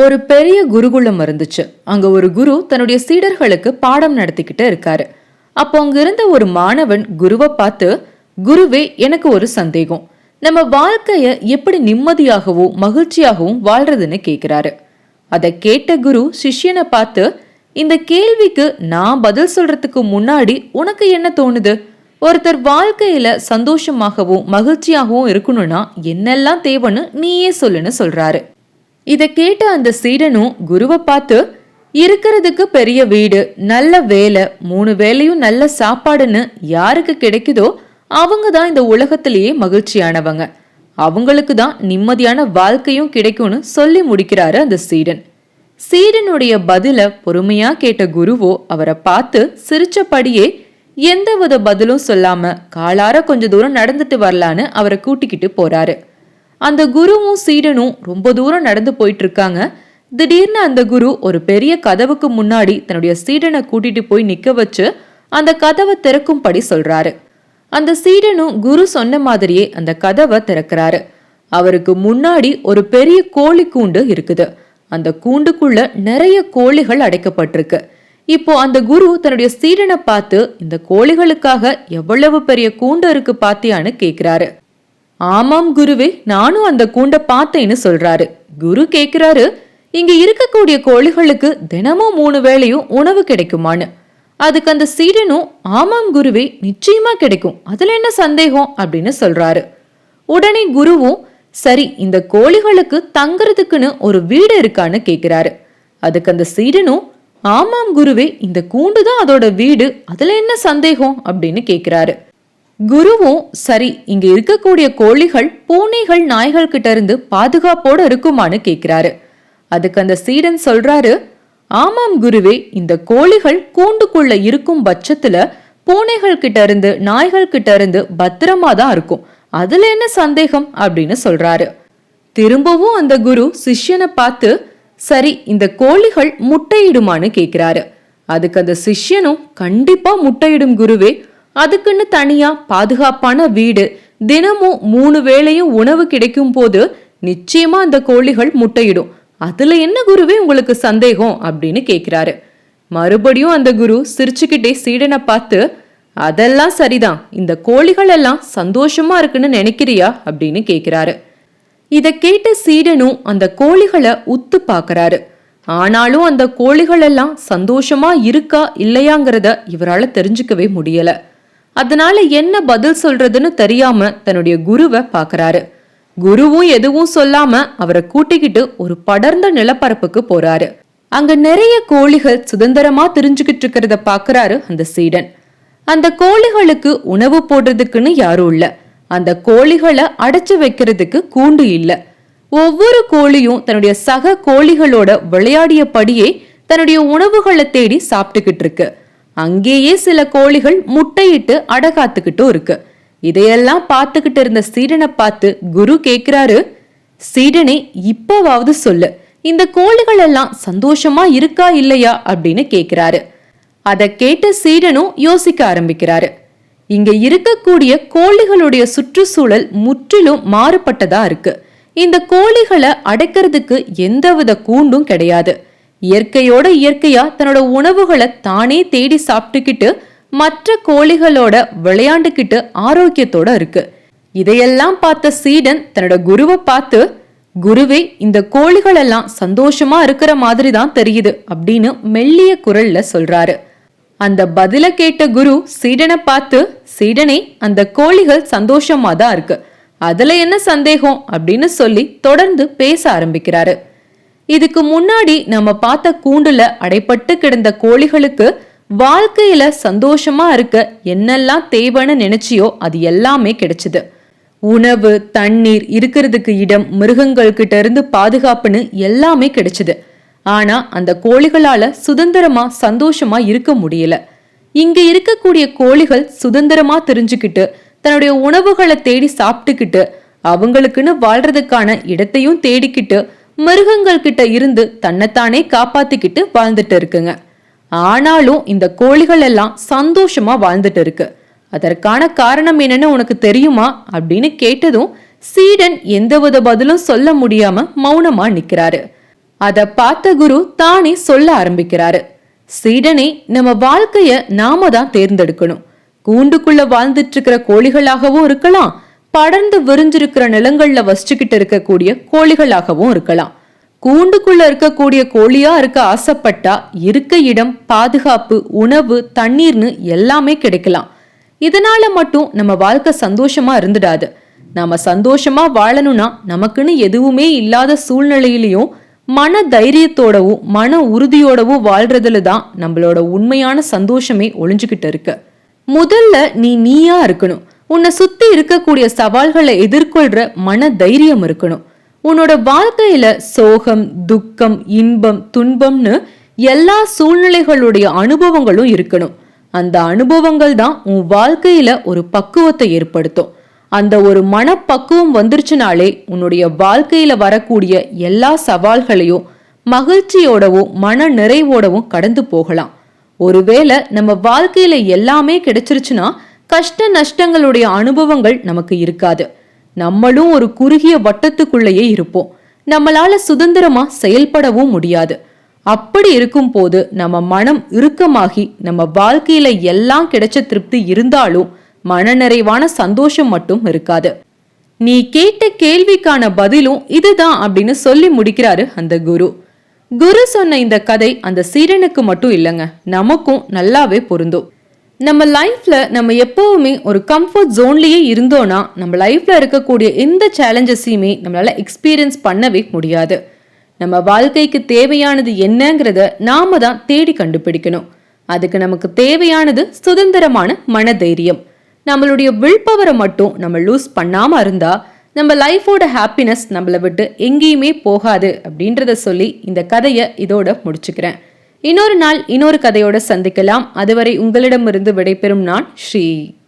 ஒரு பெரிய குருகுலம் இருந்துச்சு. அங்க ஒரு குரு தன்னுடைய சீடர்களுக்கு பாடம் நடத்திக்கிட்டு இருக்காரு. அப்போ அங்க இருந்த ஒரு மாணவன் குருவை பார்த்து குருவே எனக்கு ஒரு சந்தேகம். நம்ம வாழ்க்கைய எப்படி நிம்மதியாகவும் மகிழ்ச்சியாகவும் வாழ்றதுன்னு கேட்கிறாரு அதை கேட்ட குரு சிஷ்யனை பார்த்து இந்த கேள்விக்கு நான் பதில் சொல்றதுக்கு முன்னாடி உனக்கு என்ன தோணுது? ஒருத்தர் வாழ்க்கையில சந்தோஷமாகவும் மகிழ்ச்சியாகவும் இருக்கணும்னா என்னெல்லாம் தேவைன்னு நீயே சொல்லுன்னு சொல்றாரு. இதை கேட்ட அந்த சீடனும் குருவை பார்த்து இருக்கிறதுக்கு பெரிய வீடு நல்ல வேலை மூணு வேலையும் நல்ல சாப்பாடுன்னு யாருக்கு கிடைக்குதோ அவங்க தான் இந்த உலகத்திலேயே மகிழ்ச்சியானவங்க. அவங்களுக்கு தான் நிம்மதியான வாழ்க்கையும் கிடைக்கும்னு சொல்லி முடிக்கிறாரு அந்த சீடன். சீடனுடைய பதில பொறுமையா கேட்ட குருவோ அவரை பார்த்து சிரிச்சபடியே எந்தவித பதிலும் சொல்லாம காலார கொஞ்ச தூரம் நடந்துட்டு வரலான்னு அவரை கூட்டிக்கிட்டு போறாரு. அந்த குருவும் சீடனும் ரொம்ப தூரம் நடந்து போயிட்டு இருக்காங்க திடீர்னு அந்த குரு ஒரு பெரிய கதவுக்கு முன்னாடி தன்னுடைய சீடனை கூட்டிட்டு போய் நிக்க வச்சு அந்த கதவை திறக்கும்படி சொல்றாரு. அந்த சீடனும் குரு சொன்ன மாதிரியே அந்த கதவை திறக்கிறாரு. அவருக்கு முன்னாடி ஒரு பெரிய கோழி கூண்டு இருக்குது. அந்த கூண்டுக்குள்ள நிறைய கோழிகள் அடைக்கப்பட்டிருக்கு. இப்போ அந்த குரு தன்னுடைய சீடனை பார்த்து இந்த கோழிகளுக்காக எவ்வளவு பெரிய கூண்டு இருக்கு பாத்தியான்னு கேக்குறாரு. ஆமாம் குருவே நானும் அந்த கூண்டை பார்த்தேன்னு சொல்றாரு. குரு கேக்குறாரு இங்க இருக்கக்கூடிய கோழிகளுக்கு தினமும் மூணு வேளையும் உணவு கிடைக்குமான்னு. அதுக்கு அந்த சீடனும் ஆமாம் குருவே நிச்சயமா கிடைக்கும் அதுல என்ன சந்தேகம்? அப்படின்னு சொல்றாரு. உடனே குருவும் சரி இந்த கோழிகளுக்கு தங்குறதுக்குன்னு ஒரு வீடு இருக்கான்னு கேக்குறாரு. அதுக்கு அந்த சீடனும் ஆமாம் குருவே இந்த கூண்டு தான் அதோட வீடு அதுல என்ன சந்தேகம்? அப்படின்னு கேக்குறாரு. குருவும் சரி இங்க இருக்கக்கூடிய கோழிகள் பூனைகள் நாய்கள் கிட்ட இருந்து பாதுகாப்போட இருக்குமான்னு கேக்குறாரு. அதுக்கு அந்த சீடன் சொல்றாரு ஆமாம் குருவே இந்த கோழிகள் கூண்டுக்குள்ள இருக்கும் பட்சத்துல பூனைகள் கிட்ட இருந்து நாய்கள் கிட்ட இருந்து பத்திரமா தான் இருக்கும். அதுல என்ன சந்தேகம்? அப்படின்னு சொல்றாரு. திரும்பவும் அந்த குரு சிஷ்யனை பார்த்து சரி இந்த கோழிகள் முட்டையிடுமான்னு கேக்குறாரு. அதுக்கு அந்த சிஷ்யனும் கண்டிப்பா முட்டையிடும் குருவே அதுக்குன்னு தனியா பாதுகாப்பான வீடு. தினமும் மூணு வேளையும் உணவு கிடைக்கும் போது நிச்சயமா அந்த கோழிகள் முட்டையிடும். அதுல என்ன குருவே உங்களுக்கு சந்தேகம்? அப்படின்னு கேக்குறாரு. மறுபடியும் அந்த குரு சிரிச்சுக்கிட்டே சீடனை பார்த்து அதெல்லாம் சரிதான். இந்த கோழிகள் எல்லாம் சந்தோஷமா இருக்குன்னு நினைக்கிறியா? அப்படின்னு கேக்குறாரு. இத கேட்ட சீடனும் அந்த கோழிகளை உத்து பார்க்கறாரு ஆனாலும் அந்த கோழிகள் எல்லாம் சந்தோஷமா இருக்கா இல்லையாங்கிறத இவரால தெரிஞ்சுக்கவே முடியல. அதனால என்ன பதில் சொல்றதுன்னு தெரியாம தன்னுடைய குருவை பாக்குறாரு. குருவும் எதுவும் சொல்லாம அவரை கூட்டிக்கிட்டு ஒரு படர்ந்த நிலப்பரப்புக்கு போறாரு. அங்க நிறைய கோழிகள் சுதந்திரமா தெரிஞ்சுக்கிட்டு இருக்கிறத பாக்குறாரு அந்த சீடன். அந்த கோழிகளுக்கு உணவு போடுறதுக்குன்னு யாரும் இல்ல. அந்த கோழிகளை அடைச்சு வைக்கிறதுக்கு கூண்டு இல்ல. ஒவ்வொரு கோழியும் தன்னுடைய சக கோழிகளோட விளையாடியபடியே தன்னுடைய உணவுகளை தேடி சாப்பிட்டுக்கிட்டு இருக்கு. அங்கேயே சில கோழிகள் முட்டையிட்டு அடகாத்துக்கிட்டும் இருக்கு. இதையெல்லாம் பார்த்துக்கிட்டு இருந்த சீடனை பார்த்து குரு கேக்குறாரு. சீடனே இப்பவாவது சொல்லு. இந்த கோழிகள் எல்லாம் சந்தோஷமா இருக்கா இல்லையா? அப்படின்னு கேக்குறாரு. அதை கேட்ட சீடனும் யோசிக்க ஆரம்பிக்கிறாரு. இங்க இருக்கக்கூடிய கோழிகளுடைய சுற்றுச்சூழல் முற்றிலும் மாறுபட்டதா இருக்கு. இந்த கோழிகளை அடைக்கிறதுக்கு எந்தவித கூண்டும் கிடையாது. இயற்கையோட இயற்கையா தன்னோட உணவுகளை தானே தேடி சாப்பிட்டுக்கிட்டு மற்ற கோழிகளோட விளையாண்டுக்கிட்டு ஆரோக்கியத்தோட இருக்கு. இதையெல்லாம் பார்த்த சீடன் தன்னோட குருவை பார்த்து குருவே இந்த கோழிகள் எல்லாம் சந்தோஷமா இருக்கிற மாதிரி தான் தெரியுது அப்படின்னு மெல்லிய குரல்ல சொல்றாரு. அந்த பதில கேட்ட குரு சீடனை பார்த்து சீடனே அந்த கோழிகள் சந்தோஷமா தான் இருக்கு. அதுல என்ன சந்தேகம்? அப்படின்னு சொல்லி தொடர்ந்து பேச ஆரம்பிக்கிறாரு. இதுக்கு முன்னாடி நம்ம பார்த்த கூண்டுல அடைப்பட்டு கிடந்த கோழிகளுக்கு வாழ்க்கையில சந்தோஷமா இருக்க என்னெல்லாம் தேவைன்னு நினைச்சியோ அது எல்லாமே கிடைச்சது. உணவு தண்ணீர் இருக்கிறதுக்கு இடம் மிருகங்கள் கிட்ட இருந்து பாதுகாப்புன்னு எல்லாமே கிடைச்சது. ஆனா அந்த கோழிகளால சுதந்திரமா சந்தோஷமா இருக்க முடியல. இங்க இருக்கக்கூடிய கோழிகள் சுதந்திரமா தெரிஞ்சுக்கிட்டு தன்னுடைய உணவுகளை தேடி சாப்பிட்டுக்கிட்டு அவங்களுக்குன்னு வாழ்றதுக்கான இடத்தையும் தேடிக்கிட்டு மிருகங்கள் கிட்ட இருந்து தன்னைத்தானே காப்பாத்திக்கிட்டு வாழ்ந்துட்டு இருக்குங்க. ஆனாலும் இந்த கோழிகள் எல்லாம் சந்தோஷமா வாழ்ந்துட்டு இருக்கு. அதற்கான காரணம் என்னன்னு உனக்கு தெரியுமா? அப்படின்னு கேட்டதும் சீடன் எந்தவித பதிலும் சொல்ல முடியாம மௌனமா நிக்கிறாரு. அத பார்த்த குரு தானே சொல்ல ஆரம்பிக்கிறாரு. சீடனே நம்ம வாழ்க்கைய நாம தான் தேர்ந்தெடுக்கணும். கூண்டுக்குள்ள வாழ்ந்துட்டு இருக்கிற கோழிகளாகவும் இருக்கலாம் படர்ந்து விரிஞ்சிருக்கிற நிலங்கள்ல வசிச்சுக்கிட்டு இருக்கக்கூடிய கோழிகளாகவும் இருக்கலாம். கூண்டுக்குள்ள இருக்கக்கூடிய கோழியா இருக்க ஆசைப்பட்டா இருக்க இடம் பாதுகாப்பு உணவு தண்ணீர்னு எல்லாமே கிடைக்கலாம். இதனால மட்டும் நம்ம வாழ்க்கை சந்தோஷமா இருந்துடாது. நாம சந்தோஷமா வாழணும்னா நமக்குன்னு எதுவுமே இல்லாத சூழ்நிலையிலையும் மன தைரியத்தோடவும் மன உறுதியோடவும் வாழ்றதுல தான் நம்மளோட உண்மையான சந்தோஷமே ஒளிஞ்சுக்கிட்டு இருக்கு. முதல்ல நீ நீயா இருக்கணும். உன்னை சுத்தி இருக்கக்கூடிய சவால்களை எதிர்கொள்ற மன தைரியம் இருக்கணும். உன்னோட வாழ்க்கையில சோகம் துக்கம் இன்பம் துன்பம்னு எல்லா சூழ்நிலைகளுடைய அனுபவங்களும் இருக்கணும். அந்த அனுபவங்கள் தான் உன் வாழ்க்கையில ஒரு பக்குவத்தை ஏற்படுத்தும். அந்த ஒரு மனப்பக்குவம் வந்துருச்சுனாலே உன்னுடைய வாழ்க்கையில வரக்கூடிய எல்லா சவால்களையும் மகிழ்ச்சியோடவும் மன நிறைவோடவும் கடந்து போகலாம். ஒருவேளை நம்ம வாழ்க்கையில எல்லாமே கிடைச்சிருச்சுன்னா கஷ்ட நஷ்டங்களுடைய அனுபவங்கள் நமக்கு இருக்காது. நம்மளும் ஒரு குறுகிய வட்டத்துக்குள்ளேயே இருப்போம். நம்மளால சுதந்திரமா செயல்படவும் முடியாது. அப்படி இருக்கும் போது நம்ம மனம் இறுக்கமாகி நம்ம வாழ்க்கையில எல்லாம் கிடைச்ச திருப்தி இருந்தாலும் மனநிறைவான சந்தோஷம் மட்டும் இருக்காது. நீ கேட்ட கேள்விக்கான பதிலும் இதுதான் அப்படின்னு சொல்லி முடிக்கிறாரு அந்த குரு. குரு சொன்ன இந்த கதை அந்த சீரனுக்கு மட்டும் இல்லைங்க நமக்கும் நல்லாவே பொருந்தும். நம்ம லைஃப்பில் நம்ம எப்போவுமே ஒரு கம்ஃபர்ட் ஜோன்லேயே இருந்தோன்னா நம்ம லைஃப்பில் இருக்கக்கூடிய எந்த சேலஞ்சஸையுமே நம்மளால் எக்ஸ்பீரியன்ஸ் பண்ணவே முடியாது. நம்ம வாழ்க்கைக்கு தேவையானது என்னங்கிறத நாம தான் தேடி கண்டுபிடிக்கணும். அதுக்கு நமக்கு தேவையானது சுதந்திரமான மனதைரியம். நம்மளுடைய வில் பவரை மட்டும் நம்ம லூஸ் பண்ணாமல் இருந்தால் நம்ம லைஃபோட ஹாப்பினஸ் நம்மளை விட்டு எங்கேயுமே போகாது அப்படின்றத சொல்லி இந்த கதையை இதோட முடிச்சுக்கிறேன். இன்னொரு நாள் இன்னொரு கதையோட சந்திக்கலாம். அதுவரை உங்களிடமிருந்து விடைபெறும் நான் ஸ்ரீ